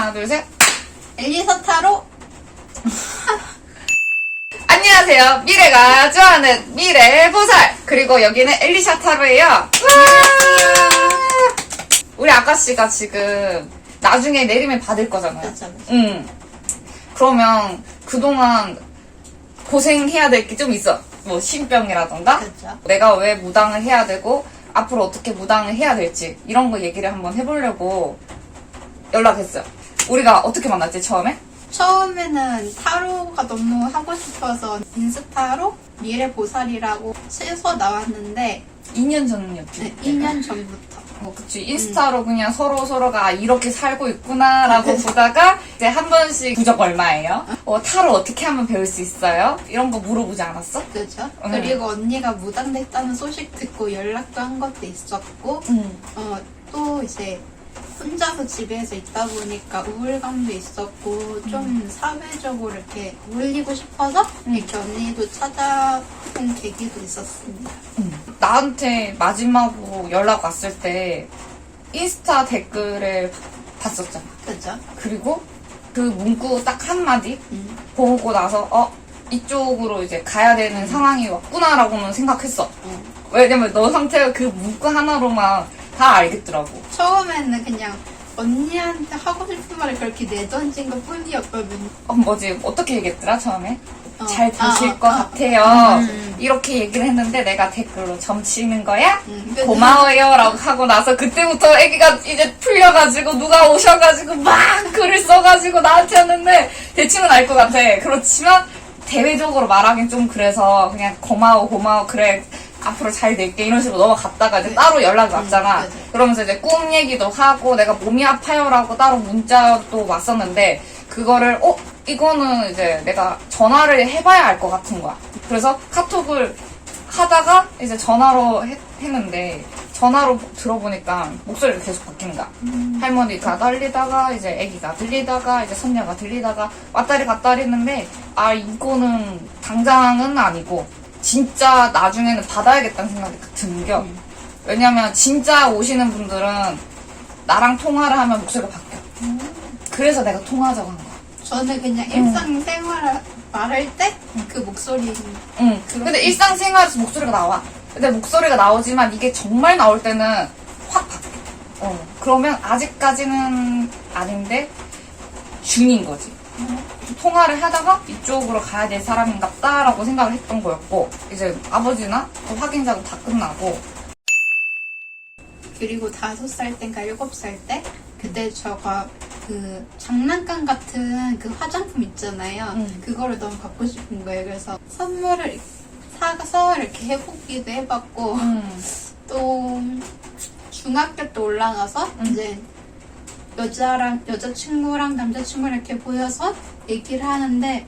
하나, 둘, 셋. 엘리사 타로 안녕하세요. 미래가 좋아하는 미래 보살. 그리고 여기는 엘리샤 타로예요. 와! 우리 아가씨가 지금 나중에 내리면 받을 거잖아요. 응. 그러면 그동안 고생해야 될 게 좀 있어. 뭐 신병이라던가. 그렇죠. 내가 왜 무당을 해야 되고 앞으로 어떻게 무당을 해야 될지 이런 거 얘기를 한번 해보려고 연락했어요. 우리가 어떻게 만났지 처음에? 처음에는 타로가 너무 하고 싶어서 인스타로 미래 보살이라고 쳐서 나왔는데 2년 전이었지. 네, 2년 전부터 뭐 그치 인스타로 그냥 서로 서로가 이렇게 살고 있구나라고 보다가 이제 한 번씩 부적 얼마예요? 어, 타로 어떻게 하면 배울 수 있어요? 이런 거 물어보지 않았어? 그렇죠. 음. 그리고 언니가 무당됐다는 소식 듣고 연락도 한 것도 있었고 응. 어, 또 이제 혼자서 집에서 있다 보니까 우울감도 있었고 좀 사회적으로 이렇게 어울리고 싶어서 음. 이렇게 언니도 찾아본 계기도 있었습니다. 나한테 마지막으로 연락 왔을 때 인스타 댓글을 봤었잖아. 그렇죠? 그리고 그 문구 딱 한마디 음. 보고 나서 어 이쪽으로 이제 가야 되는 상황이 왔구나라고는 생각했어. 어. 왜냐면 너 상태가 그 문구 하나로만 다 알겠더라고. 처음에는 그냥 언니한테 하고 싶은 말을 그렇게 내던진 것 뿐이었거든요. 어, 뭐지 어떻게 얘기했더라 처음에? 어. 잘 되실 아, 것 아, 같아요. 음. 이렇게 얘기를 했는데 내가 댓글로 점치는 거야? 음, 고마워요 라고 하고 나서 그때부터 애기가 이제 풀려가지고 누가 오셔가지고 막 글을 써가지고 나한테 했는데 대충은 알 것 같아. 그렇지만 대외적으로 말하긴 좀 그래서 그냥 고마워 고마워 그래 앞으로 잘 될게 이런 식으로 넘어갔다가 이제 네. 따로 연락이 왔잖아. 음. 그러면서 이제 꿈 얘기도 하고 내가 몸이 아파요라고 따로 문자도 왔었는데 그거를 어 이거는 이제 내가 전화를 해봐야 알 것 같은 거야. 그래서 카톡을 하다가 이제 전화로 했, 는데 전화로 들어보니까 목소리가 계속 바뀌는 거야. 할머니가 떨리다가 이제 아기가 들리다가 이제 손녀가 들리다가 왔다리 갔다리 했는데 아 이거는 당장은 아니고 진짜 나중에는 받아야겠다는 생각이 든겨. 왜냐면 진짜 오시는 분들은 나랑 통화를 하면 목소리가 바뀌어. 그래서 내가 통화하자고 한 거야. 저는 그냥 일상생활 말할 때 그 목소리 응. 근데 일상생활에서 목소리가 나와. 근데 목소리가 나오지만 이게 정말 나올 때는 확 바뀌어. 어. 그러면 아직까지는 아닌데 중인 거지. 통화를 하다가 이쪽으로 가야 될 사람인갑다라고 생각을 했던 거였고 이제 아버지나 또 확인 작업 다 끝나고 그리고 다섯 살 땐가 일곱 살 때 그때 저가 그 장난감 같은 그 화장품 있잖아요. 음. 그거를 너무 갖고 싶은 거예요. 그래서 선물을 사서 이렇게 해보기도 해봤고 음. 또 중학교 때 올라가서 음. 이제 여자랑 여자친구랑 남자친구랑 이렇게 보여서 얘기를 하는데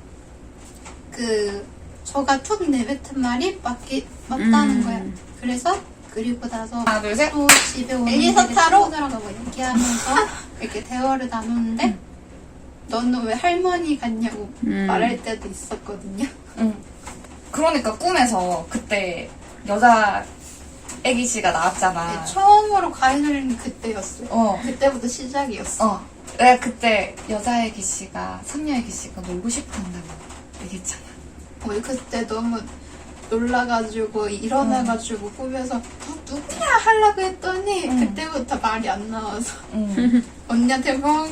그 저가 툭 내뱉은 말이 맞기 맞다는 음. 거야. 그래서 그리고 나서 하나 둘 셋. 또 집에 오는 엘리사 길에 타로? 친구들하고 얘기하면서 이렇게 대화를 나누는데 너는 왜 할머니 같냐고 음. 말할 때도 있었거든요. 응. 그러니까 꿈에서 그때 여자 애기 씨가 나왔잖아. 네, 처음으로 가인을 그때였어요. 어. 그때부터 시작이었어. 어. 내가 그때 여자 애기 씨가 선녀 애기 씨가 놀고 싶어 한다고 얘기했잖아. 어, 그때 너무 놀라가지고 일어나가지고 꿈에서 어, 누구야 하려고 했더니 응. 그때부터 말이 안 나와서 응. 언니한테 막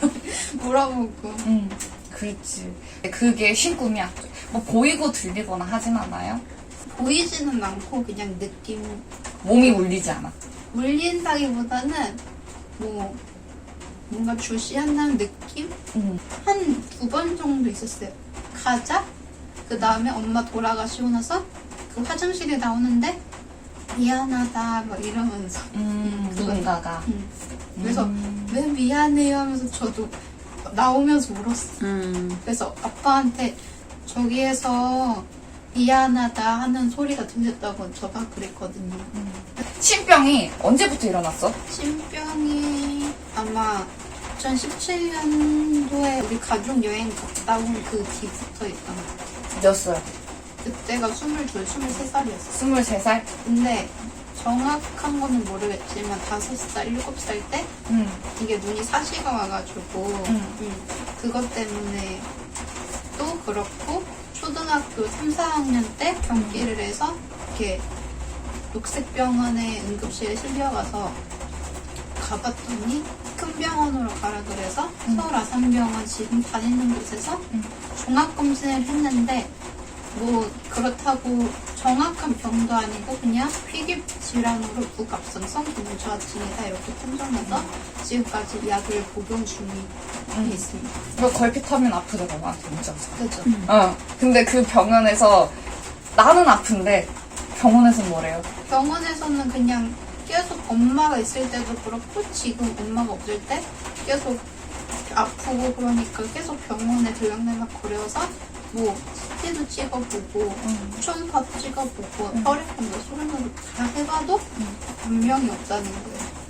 물어보고 응. 그렇지. 그게 신 꿈이야. 뭐 보이고 들리거나 하진 않아요? 보이지는 않고 그냥 느낌 몸이 울리지 않아. 울린다기보다는 뭐 뭔가 주시한다는 느낌? 응. 한 두 번 정도 있었어요. 가자. 그 다음에 엄마 돌아가시고 나서 그 화장실에 나오는데 미안하다 막 이러면서 음, 누군가가. 음. 그래서 음. 왜 미안해요 하면서 저도 나오면서 울었어. 음. 그래서 아빠한테 저기에서 미안하다 하는 소리가 들렸다고 저가 그랬거든요. 신병이 언제부터 일어났어? 신병이 아마 2017년도에 우리 가족 여행 갔다 온 그 뒤부터 있던 것 같아요. 몇 살? 그때가 22, 23살이었어. 23살? 근데 정확한 거는 모르겠지만 다섯 살, 일곱 살때 응. 이게 눈이 사시가 와가지고 음. 음, 그것 때문에 또 그렇고 초등학교 3, 4학년 때 경기를 해서 이렇게 녹색병원에 응급실에 실려가서 가봤더니 큰 병원으로 가라 그래서 음. 서울 아산병원 지금 다니는 곳에서 음. 종합검진을 했는데 뭐 그렇다고 정확한 병도 아니고 그냥 희귀 질환으로 부갑상성 기능저하증이다 이렇게 판정해서 지금까지 약을 복용 중에 음. 있습니다. 이거 걸핏하면 아프더라고, 나한테 문자 와서. 그죠? 어. 근데 그 병원에서 나는 아픈데 병원에서 뭐래요? 병원에서는 그냥 계속 엄마가 있을 때도 그렇고 지금 엄마가 없을 때 계속 아프고 그러니까 계속 병원에 들락날락 거려서 뭐 CT도 찍어보고 응. 초음파도 찍어보고 음. 혈액형도 소변으로 다 해봐도 음. 분명히 없다는 거예요.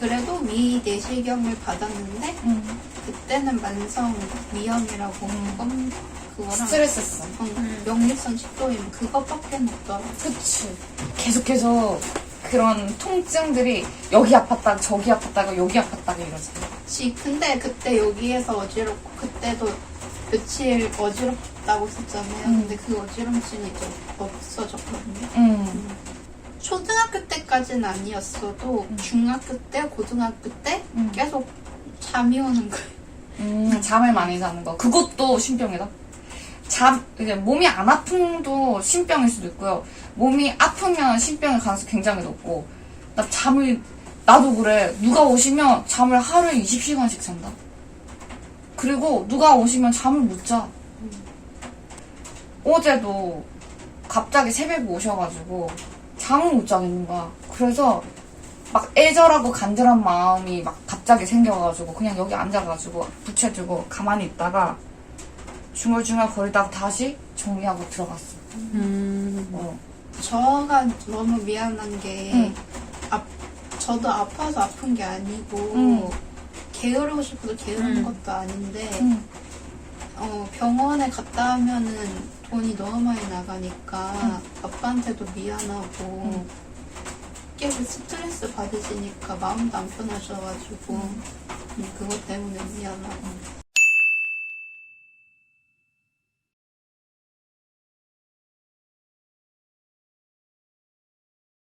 그래도 위 내시경을 받았는데 응. 그때는 만성 위염이라고 음. 그건 그거랑 스트레스성. 응, 역류성 식도염 그것밖에 없더라고. 그치. 계속 계속 그런 통증들이 여기 아팠다가 저기 아팠다가 여기 아팠다가 이러지. 지 근데 그때 여기에서 어지럽고 그때도 며칠 어지럽다고 했었잖아요. 음. 근데 그 어지럼증이 이제 없어졌거든요. 응. 초등학교 때까지는 아니었어도 음. 중학교 때, 고등학교 때 음. 계속 잠이 오는 거예요. 음, 잠을 많이 자는 거. 그것도 신병이다. 잠, 이제 몸이 안 아픔도 신병일 수도 있고요. 몸이 아프면 신병의 가능성이 굉장히 높고. 나 잠을, 나도 그래. 누가 오시면 잠을 하루에 20시간씩 잔다. 그리고 누가 오시면 잠을 못 자. 어제도 갑자기 새벽에 오셔가지고 잠을 못 자겠는 거야. 그래서 막 애절하고 간절한 마음이 막 갑자기 생겨가지고 그냥 여기 앉아가지고 붙여주고 가만히 있다가 중얼중얼 거리다가 다시 정리하고 들어갔어. 음. 어. 저가 너무 미안한 게 응. 아, 저도 아파서 아픈 게 아니고 응. 게으르고 싶어서 게으른 응. 것도 아닌데 응. 어, 병원에 갔다 하면은 돈이 너무 많이 나가니까 응. 아빠한테도 미안하고 응. 계속 스트레스 받으시니까 마음도 안 편하셔가지고 음, 그것 때문에 미안하고